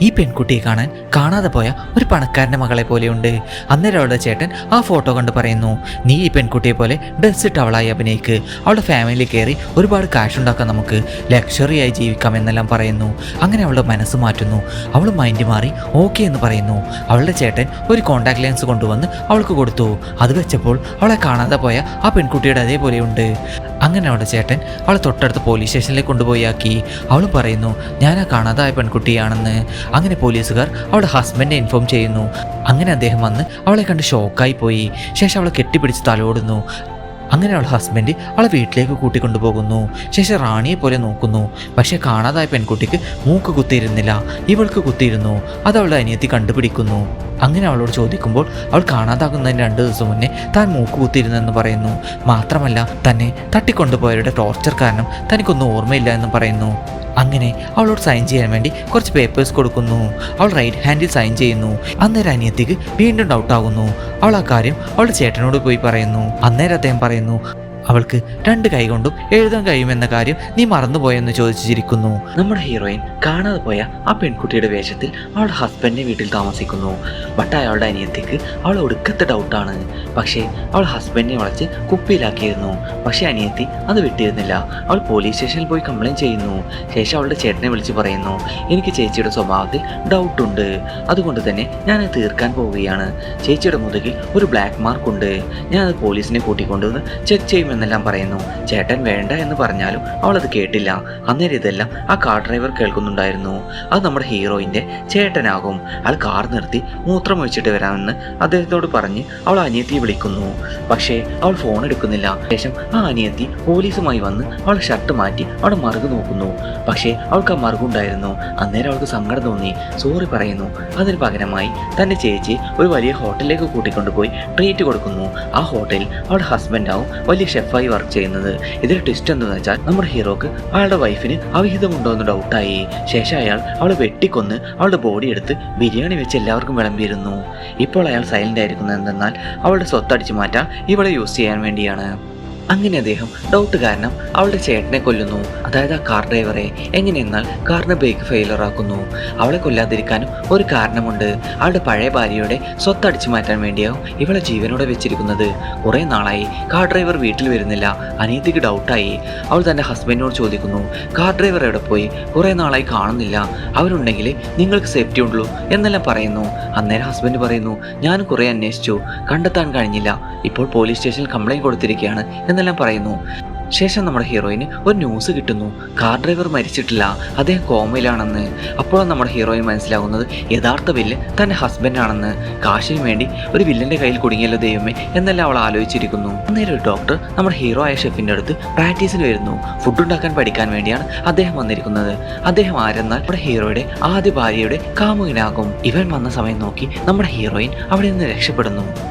ഈ പെൺകുട്ടിയെ കാണാൻ കാണാതെ പോയ ഒരു പണക്കാരന്റെ മകളെ പോലെയുണ്ട് അന്നേരം അവളുടെ ചേട്ടൻ ആ ഫോട്ടോ കണ്ട് പറയുന്നു നീ ഈ പെൺകുട്ടിയെ പോലെ ഡ്രസ് ഇട്ട് അവളായി അഭിനയിക്ക്. അവളുടെ ഫാമിലി കയറി ഒരുപാട് കാശ് ഉണ്ടാക്കാൻ നമുക്ക്. ലക്ഷറി ആയി ജീവിക്കാം എന്നെല്ലാം പറയുന്നു. അങ്ങനെ അവളുടെ മനസ്സ് മാറ്റുന്നു. അവൾ മൈൻഡ് മാറി ഓക്കെ എന്ന് പറയുന്നു. അവളുടെ ചേട്ടൻ ഒരു കോണ്ടാക്ട് ലെൻസ് കൊണ്ടുവന്ന് അവൾക്ക് കൊടുത്തു. അത് വെച്ചപ്പോൾ അവളെ കാണാതെ പോയ ആ പെൺകുട്ടിയുടെ അതേപോലെയുണ്ട് അങ്ങനെ അവളുടെ ചേട്ടൻ അവളെ തൊട്ടടുത്ത് പോലീസ് സ്റ്റേഷനിലേക്ക് കൊണ്ടുപോയി ആക്കി. അവൾ പറയുന്നു ഞാൻ ആ കാണാതായ പെൺകുട്ടിയാണെന്ന്. അങ്ങനെ പോലീസുകാർ അവളുടെ ഹസ്ബൻഡിനെ ഇൻഫോം ചെയ്യുന്നു. അങ്ങനെ അദ്ദേഹം വന്ന് അവളെ കണ്ട് ഷോക്കായി പോയി. ശേഷം അവളെ കെട്ടിപ്പിടിച്ച് തലോടുന്നു. അങ്ങനെ അവളുടെ ഹസ്ബൻഡ് അവളെ വീട്ടിലേക്ക് കൂട്ടിക്കൊണ്ടുപോകുന്നു ശേഷം റാണിയെ പോലെ നോക്കുന്നു. പക്ഷേ കാണാതായ പെൺകുട്ടിക്ക് മൂക്ക് കുത്തിയിരുന്നില്ല. ഇവൾക്ക് കുത്തിയിരുന്നു. അത് അവളുടെ അനിയത്തി കണ്ടുപിടിക്കുന്നു. അങ്ങനെ അവളോട് ചോദിക്കുമ്പോൾ അവൾ കാണാതാകുന്നതിന് രണ്ട് ദിവസം മുന്നേ താൻ മൂക്ക് കുത്തിയിരുന്നെന്ന് പറയുന്നു. മാത്രമല്ല തന്നെ തട്ടിക്കൊണ്ടുപോയവരുടെ ടോർച്ചർ കാരണം തനിക്കൊന്നും ഓർമ്മയില്ല എന്ന് പറയുന്നു. അങ്ങനെ അവളോട് സൈൻ ചെയ്യാൻ വേണ്ടി കുറച്ച് പേപ്പേഴ്സ് കൊടുക്കുന്നു. അവൾ റൈറ്റ് ഹാൻഡിൽ സൈൻ ചെയ്യുന്നു. അന്നേരം അനിയത്തിക്ക് വീണ്ടും ഡൗട്ട് ആകുന്നു. അവൾ ആ കാര്യം അവളുടെ ചേട്ടനോട് പോയി പറയുന്നു. അന്നേരം അദ്ദേഹം പറയുന്നു അവൾക്ക് രണ്ട് കൈകൊണ്ടും എഴുതാൻ കഴിയുമെന്ന കാര്യം നീ മറന്നുപോയെന്ന് ചോദിച്ചിരിക്കുന്നു. നമ്മുടെ ഹീറോയിൻ കാണാതെ പോയ ആ പെൺകുട്ടിയുടെ വേഷത്തിൽ അവളുടെ ഹസ്ബൻഡിന്റെ വീട്ടിൽ താമസിക്കുന്നു. ബട്ട് അയാളുടെ അനിയത്തിക്ക് അവൾ ഒടുക്കത്തെ ഡൗട്ടാണ് പക്ഷേ അവൾ ഹസ്ബൻഡിനെ വളച്ച് കുപ്പിയിലാക്കിയിരുന്നു. പക്ഷേ അനിയത്തി അത് വിട്ടിരുന്നില്ല. അവൾ പോലീസ് സ്റ്റേഷനിൽ പോയി കംപ്ലൈന്റ് ചെയ്യുന്നു. ശേഷം അവളുടെ ചേട്ടനെ വിളിച്ച് പറയുന്നു എനിക്ക് ചേച്ചിയുടെ സ്വഭാവത്തിൽ ഡൗട്ടുണ്ട് അതുകൊണ്ട് തന്നെ ഞാൻ അത് തീർക്കാൻ പോവുകയാണ്. ചേച്ചിയുടെ മുതുകിൽ ഒരു ബ്ലാക്ക് മാർക്ക് ഉണ്ട്. ഞാൻ അത് പോലീസിനെ കൂട്ടിക്കൊണ്ടുവന്ന് ചെക്ക് ചെയ്യുമെന്നെല്ലാം പറയുന്നു. ചേട്ടൻ വേണ്ട എന്ന് പറഞ്ഞാലും അവൾ അത് കേട്ടില്ല. അന്നേരം ഇതെല്ലാം ആ കാർ ഡ്രൈവർ കേൾക്കുന്നുണ്ടായിരുന്നു. അത് നമ്മുടെ ഹീറോയിന്റെ ചേട്ടനാകും. അയാൾ കാർ നിർത്തി മൂത്രം ഒഴിച്ചിട്ട് വരാമെന്ന് അദ്ദേഹത്തോട് പറഞ്ഞ് അവൾ അനിയത്തിയെ വിളിക്കുന്നു. പക്ഷേ അവൾ ഫോൺ എടുക്കുന്നില്ല. ശേഷം ആ അനിയത്തി പോലീസുമായി വന്ന് അവൾ ഷർട്ട് മാറ്റി അവിടെ മറുക് നോക്കുന്നു. പക്ഷേ അവൾക്ക് ആ മറുകുണ്ടായിരുന്നു അന്നേരം അവൾക്ക് സങ്കടം തോന്നി. സോറി പറയുന്നു. അതിന് പകരമായി തന്റെ ചേച്ചി ഒരു വലിയ ഹോട്ടലിലേക്ക് കൂട്ടിക്കൊണ്ടുപോയി ട്രീറ്റ് കൊടുക്കുന്നു. ആ ഹോട്ടലിൽ അവളുടെ ഹസ്ബൻഡാവും വലിയ ഷെഫായി വർക്ക് ചെയ്യുന്നത്. ഇതിൽ ട്വിസ്റ്റ് എന്തെന്ന് വെച്ചാൽ നമ്മുടെ ഹീറോക്ക് അയാളുടെ വൈഫിന് അവിഹിതമുണ്ടോ എന്ന് ഡൗട്ടായി ശേഷം അയാൾ അവളെ വെട്ടിക്കൊന്ന് അവളുടെ ബോഡി എടുത്ത് ബിരിയാണി വെച്ച് എല്ലാവർക്കും വിളമ്പിയിരുന്നു. ഇപ്പോൾ അയാൾ സൈലന്റ് ആയിരിക്കുന്നത് എന്തെന്നാൽ അവളുടെ സ്വത്തടിച്ചു മാറ്റാൻ ഇവളെ യൂസ് ചെയ്യാൻ വേണ്ടിയാണ്. അങ്ങനെ അദ്ദേഹം ഡൗട്ട് കാരണം അവളുടെ ചേട്ടനെ കൊല്ലുന്നു. അതായത് ആ കാർ ഡ്രൈവറെ എങ്ങനെയെന്നാൽ കാറിന് ബ്രേക്ക് ഫെയിലർ ആക്കുന്നു. അവളെ കൊല്ലാതിരിക്കാനും ഒരു കാരണമുണ്ട്. അവളുടെ പഴയ ഭാര്യയുടെ സ്വത്ത് അടിച്ചു മാറ്റാൻ വേണ്ടിയാവും ഇവളെ ജീവനോടെ വെച്ചിരിക്കുന്നത്. കുറേ നാളായി കാർ ഡ്രൈവർ വീട്ടിൽ വരുന്നില്ല. അനീതിക്ക് ഡൗട്ടായി അവൾ തന്റെ ഹസ്ബൻഡിനോട് ചോദിക്കുന്നു കാർ ഡ്രൈവർ എവിടെ പോയി? കുറേ നാളായി കാണുന്നില്ല. അവരുണ്ടെങ്കിൽ നിങ്ങൾക്ക് സേഫ്റ്റി ഉള്ളൂ എന്നെല്ലാം പറയുന്നു. അന്നേരം ഹസ്ബൻഡ് പറയുന്നു ഞാൻ കുറേ അന്വേഷിച്ചു. കണ്ടെത്താൻ കഴിഞ്ഞില്ല. ഇപ്പോൾ പോലീസ് സ്റ്റേഷനിൽ കംപ്ലൈന്റ് കൊടുത്തിരിക്കുകയാണ് എന്നെല്ലാം പറയുന്നു. ശേഷം നമ്മുടെ ഹീറോയിന് ഒരു ന്യൂസ് കിട്ടുന്നു. കാർ ഡ്രൈവർ മരിച്ചിട്ടില്ല. അദ്ദേഹം കോമയിലാണെന്ന്. അപ്പോഴാണ് നമ്മുടെ ഹീറോയിൻ മനസ്സിലാകുന്നത് യഥാർത്ഥ വില്ല് തന്റെ ഹസ്ബൻഡാണെന്ന് കാശിന് വേണ്ടി ഒരു വില്ലന്റെ കയ്യിൽ കുടുങ്ങിയല്ലോ ദൈവമേ എന്നെല്ലാം അവൾ ആലോചിച്ചിരിക്കുന്നു. അന്നേരം ഒരു ഡോക്ടർ നമ്മുടെ ഹീറോ ആയ ഷെഫിന്റെ അടുത്ത് പ്രാക്ടീസിന് വരുന്നു. ഫുഡ് ഉണ്ടാക്കാൻ പഠിക്കാൻ വേണ്ടിയാണ് അദ്ദേഹം വന്നിരിക്കുന്നത്. അദ്ദേഹം ആരെന്നാൽ നമ്മുടെ ഹീറോയുടെ ആദ്യ ഭാര്യയുടെ കാമുകനാകും. ഇവൻ വന്ന സമയം നോക്കി നമ്മുടെ ഹീറോയിൻ അവിടെ നിന്ന് രക്ഷപ്പെടുന്നു.